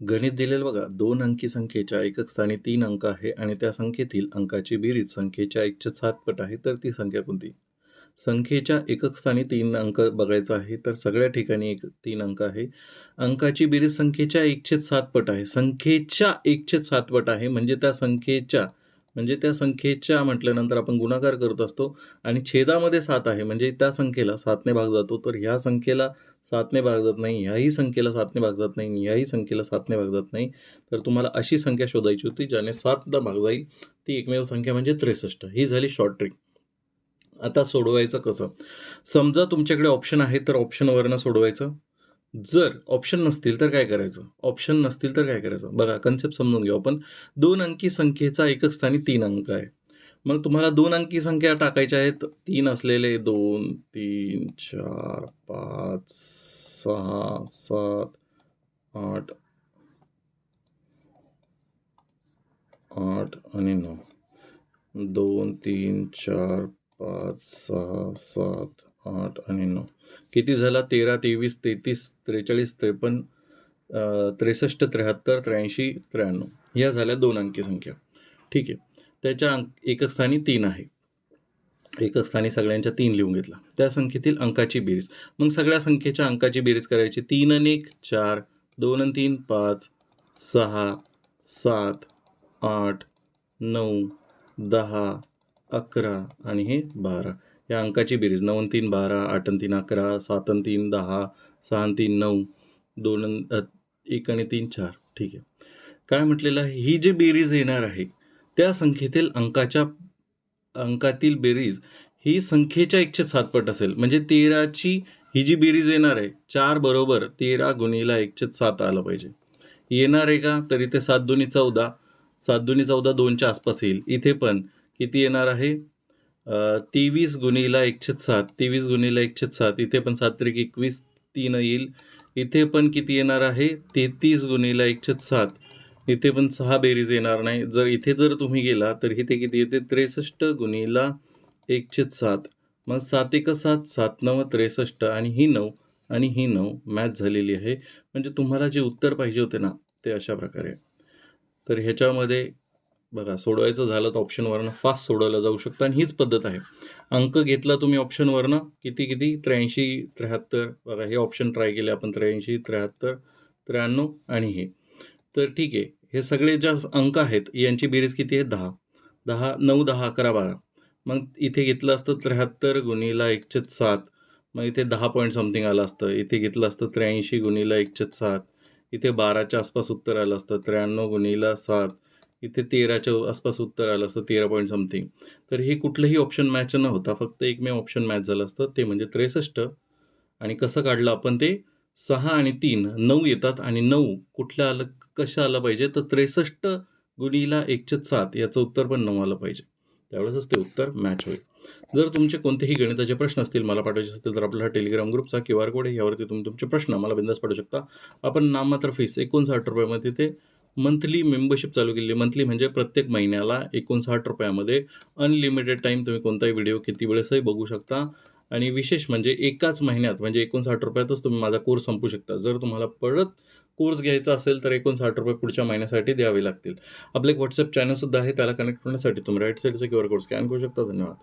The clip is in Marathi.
गणित दिलेलं बघा दोन अंकी संख्येच्या एकक स्थानी तीन अंक आहे आणि त्या संख्येतील अंकाची बेरीज संख्येच्या एकच्या सात पट आहे तर ती संख्या कोणती? संख्येच्या एकक स्थानी तीन अंक बघायचा आहे तर सगळ्या ठिकाणी एक तीन अंक आहे. अंकाची बेरीज संख्येच्या एकशेत सात पट आहे. संख्येच्या एकशेत सात पट आहे म्हणजे त्या संख्येच्या म्हणजे त्या संख्येच्या म्हटल्यानंतर आपण गुणाकार करत असतो आणि छेदामध्ये सात आहे म्हणजे त्या संख्येला सातने भाग जातो तर ह्या संख्येला सातने भाग जात नाही ह्याही संख्येला सातने भाग जात नाही ह्याही संख्येला सातने भाग जात नाही. तर तुम्हाला अशी संख्या शोधायची होती ज्याने सातदा भाग जाईल. ती एकमेव संख्या म्हणजे त्रेसष्ट. ही झाली शॉर्ट ट्रिक आता सोडवायचं कसं? समजा तुमच्याकडे ऑप्शन आहे तर ऑप्शनवरनं सोडवायचं. जर ऑप्शन नसतील तर काय करायचं? ऑप्शन नसतील तर काय करायचं? बघा कन्सेप्ट समजून घेऊ आपण. दोन अंकी संख्येचा एकच स्थानी तीन अंक आहे. मग तुम्हाला दोन अंकी संख्या टाकायच्या आहेत. तीन असलेले दोन तीन चार पाच सहा सात आठ आठ आणि नऊ. दोन तीन चार पाच सहा सात आठ आणि नऊ. किती झाला? तेरा तेवीस तेहतीस त्रेचाळीस त्रेपन्न त्रेसष्ट त्र्याहत्तर त्र्याऐंशी त्र्याण्णव. या झाल्या दोन अंकी संख्या. ठीक आहे. त्याच्या अंक एकक स्थानी तीन आहे. एकक स्थानी सगळ्यांच्या तीन लिहून घेतला. त्या संख्येतील अंकाची बेरीज. मग सगळ्या संख्येच्या अंकाची बेरीज करायची. तीन आणि एक चार. दोन आणि तीन पाच. सहा. सात. आठ. नऊ. दहा. अकरा. आणि हे बारा. या अंकाची बेरीज. नऊ तीन बारा. आठ तीन अकरा. सात तीन दहा. सहा तीन नऊ. दोन एक आणि तीन चार. ठीक आहे. काय म्हटलेलं आहे? ही जी बेरीज येणार आहे त्या संख्येतील अंकाच्या अंकातील बेरीज ही संख्येच्या एकशे सात पट असेल. म्हणजे तेराची ही जी बेरीज येणार आहे चार बरोबर तेरा गुणीला एकशे सात आलं पाहिजे. येणार आहे का? तर इथे सात दोन्ही चौदा सात दोन्ही चौदा दोनच्या आसपास येईल. इथे पण किती येणार आहे? तेवीस गुणीला एकशे सात तेवीस गुणीला एकशे सात इथे पण सात त्रिक एकवीस तीन येईल. इथे पण किती येणार आहे? तेहतीस गुणीला एकशे सात इथे पण सहा बेरीज येणार नाही. जर इथे जर तुम्ही गेला तर इथे किती येते? त्रेसष्ट गुणीला एकशे सात. मग सात एक सात सात नऊ त्रेसष्ट आणि ही नऊ आणि ही नऊ मॅच झालेली आहे. म्हणजे तुम्हाला जे उत्तर पाहिजे होते ना ते अशा प्रकारे. तर ह्याच्यामध्ये बघा सोडवायचं झालं तर ऑप्शनवरनं फास्ट सोडवलं जाऊ शकतं आणि हीच पद्धत आहे. अंक घेतला तुम्ही ऑप्शनवरनं किती किती? त्र्याऐंशी त्र्याहत्तर. बघा हे ऑप्शन ट्राय केले आपण त्र्याऐंशी त्र्याहत्तर त्र्याण्णव आणि हे. तर ठीक आहे. हे सगळे ज्या अंक आहेत यांची बेरीज किती आहे? दहा. दहा नऊ दहा अकरा बारा. मग इथे घेतलं असतं त्र्याहत्तर गुणीला एकशे सात. मग इथे दहा पॉईंट समथिंग आलं असतं. इथे घेतलं असतं त्र्याऐंशी गुणीला एकशे सात. इथे बाराच्या आसपास उत्तर आलं असतं. त्र्याण्णव गुणीला सात. इथे तेराच्या आसपास उत्तर आलं असतं. तेरा पॉईंट समथिंग तर हे कुठलंही ऑप्शन मॅच न होता फक्त एकमेव ऑप्शन मॅच झालं असतं. ते म्हणजे त्रेसष्ट. आणि कसं काढलं आपण ते? सहा आणि तीन नऊ येतात आणि नऊ कुठल्या आलं कशा आलं पाहिजे? तर त्रेसष्ट गुणीला एकशे सात याचं उत्तर पण नऊ आलं पाहिजे. त्यावेळेसच ते उत्तर मॅच होईल. जर तुमचे कोणतेही गणिताचे प्रश्न असतील मला पाठवायचे असतील तर आपला टेलिग्राम ग्रुपचा क्यू आर कोड आहे यावरती तुम्ही तुमचे प्रश्न मला बिंदास पाठवू शकता. आपण नाममात्र फीस एकोणसाठ रुपयामध्ये ते मंथली मेंबरशिप चालू केलेली मंथली म्हणजे प्रत्येक महिन्याला एकोणसाठ रुपयामध्ये अनलिमिटेड टाईम तुम्ही कोणताही व्हिडिओ किती वेळेसही बघू शकता. आणि विशेष म्हणजे एकाच महिन्यात म्हणजे एकोणसाठ रुपयातच तुम्ही माझा कोर्स संपू शकता. जर तुम्हाला परत कोर्स घ्यायचा असेल तर एकोणसाठ रुपये पुढच्या महिन्यासाठी द्यावे लागतील. आपलं एक व्हॉट्सअप चॅनलसुद्धा आहे त्याला कनेक्ट होण्यासाठी तुम्ही राईट साईडचा क्यू आर कोड स्कॅन करू शकता. धन्यवाद.